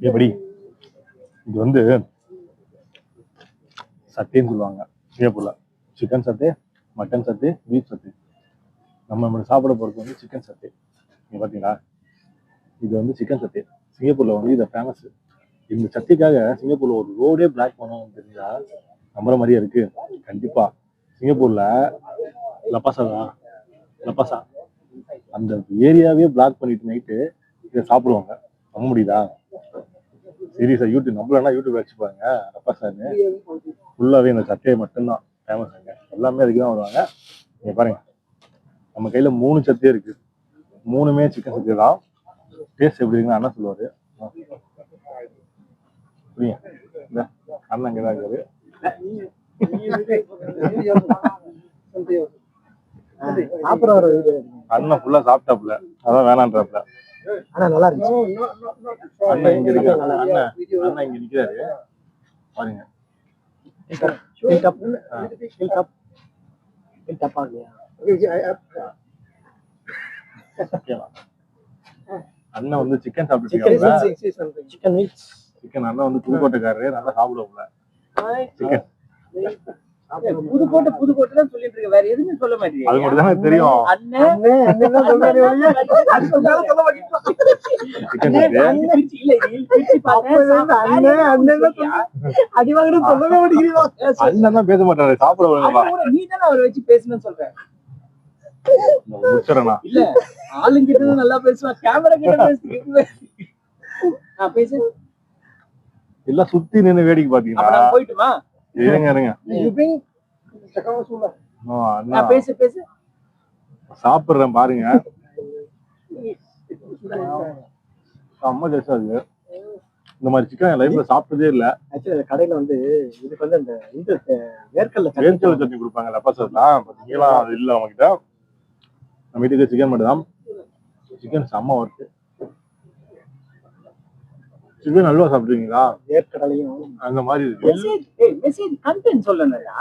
எப்படி இது வந்து சட்டைன்னு சொல்லுவாங்க. சிங்கப்பூர்ல சிக்கன் சட்டை மட்டன் சட்டை பீஃப் சட்டை. நம்ம நம்ம சாப்பிட போறது வந்து சிக்கன் சட்டை. நீங்க பாத்தீங்களா? இது வந்து சிக்கன் சட்டை. சிங்கப்பூர்ல வந்து இது ஃபேமஸ் இந்த சட்டைக்காக சிங்கப்பூர்ல ஒரு ரோடே பிளாக் பண்ணணும்னு தெரிஞ்சா நம்புற மாதிரியே இருக்கு. கண்டிப்பா. சிங்கப்பூர்ல லப்பாசா தான். லப்பாசா. அந்த ஏரியாவே பிளாக் பண்ணிட்டு நைட்டு இதை சாப்பிடுவாங்க. நம்ப முடியுதா? சீரியஸா யூடியூப் நம்மளனா யூடியூப் வச்சு பாருங்க லப்பாசான்னு ஃபுல்லாவே இந்த சட்டையை மட்டும்தான் ஃபேமஸ் அங்க. எல்லாமே அதுக்கு தான் வருவாங்க. நீங்க பாருங்க. நம்ம கையில மூணு சத்தே இருக்கு. மூணுமே சிக்கன் சத்தே தான் டேஸ்ட் எப்படி இருக்குன்னு அண்ணன் சொல்லுவாரு. புரியுங்க இந்த அண்ணன் இங்கே தான் இருக்காரு. அண்ணன் ஃபுல்லா சாப்பிட்டாப்புல. அதான் வேணான்றாப்புல. ஆனா நல்லா இருந்துச்சு. அண்ணன் இங்க இருக்காரு. அண்ணன் அண்ணன் இங்க நிக்கிறாரு. பாருங்க. அண்ணன் வந்து சிக்கன் Chicken சாப்பிட்டுருக்காங்க chicken wings. சிக்கன் அண்ணன் வந்து புதுக்கோட்டைக்காரரு நல்லா சாப்பிடுவோம்ல சிக்கன் புதுக்கோட்டை புதுக்கோட்டை தான் சொல்லிட்டு இருக்க வேற எதுவுமே சொல்ல மாட்டேங்க அது மட்டும் தானே தெரியும் அண்ணன் அண்ணன், அண்ணன் தான் சொல்றாரு ஒழிய, அதுக்கு மேல சொல்ல மாட்டேங்கிறான். சிக்கன் சாப்பிட்டு அண்ணன் பிரிச்சு இல்ல, நீ பிரிச்சு பார்த்தேன். அப்பவே இருந்து அண்ணன், அண்ணன் தான் சொல்றாரு. அடி வாங்கினது சொல்லவே மாட்டேங்கிறீங்க. அண்ணன் தான் பேச மாட்டாரு சாப்பிட நீ தானே அவரை வச்சு பேசணும்னு சொல்றேன் இல்ல ஆளுங்கிட்ட நல்லா பேசுவான் கேமரா கிட்ட பேசுறேன் நான் பேசு எல்லாம் சுத்தி நின்னு வேடிக்கை நான் போயிட்டுமா இருங்க இருங்க. பேசு பேசு. சாப்பிடுறேன் பாருங்க. செம்ம டேஸ்டா இருக்கு. இந்த மாதிரி சிக்கன் லைஃப்ல சாப்பிட்டதே இல்ல. அந்த கடையில வந்து இதுக்கு வந்து அந்த இந்த வேர்க்கல்ல சட்னி வேர்க்கடலை சட்னி கொடுப்பாங்க லப்பாசத்தான் பாத்தீங்களா? அது இல்ல அவங்க கிட்ட நம்ம வீட்டுக்கு சிக்கன் மட்டும் தான் சிக்கன் செம்ம ஒர்க்கு சிக்கன் அல்வா சாப்பிடுவீங்களா? வேர்க்கடலையும் அந்த மாதிரி இருக்கு. Message content சொல்லணும்டா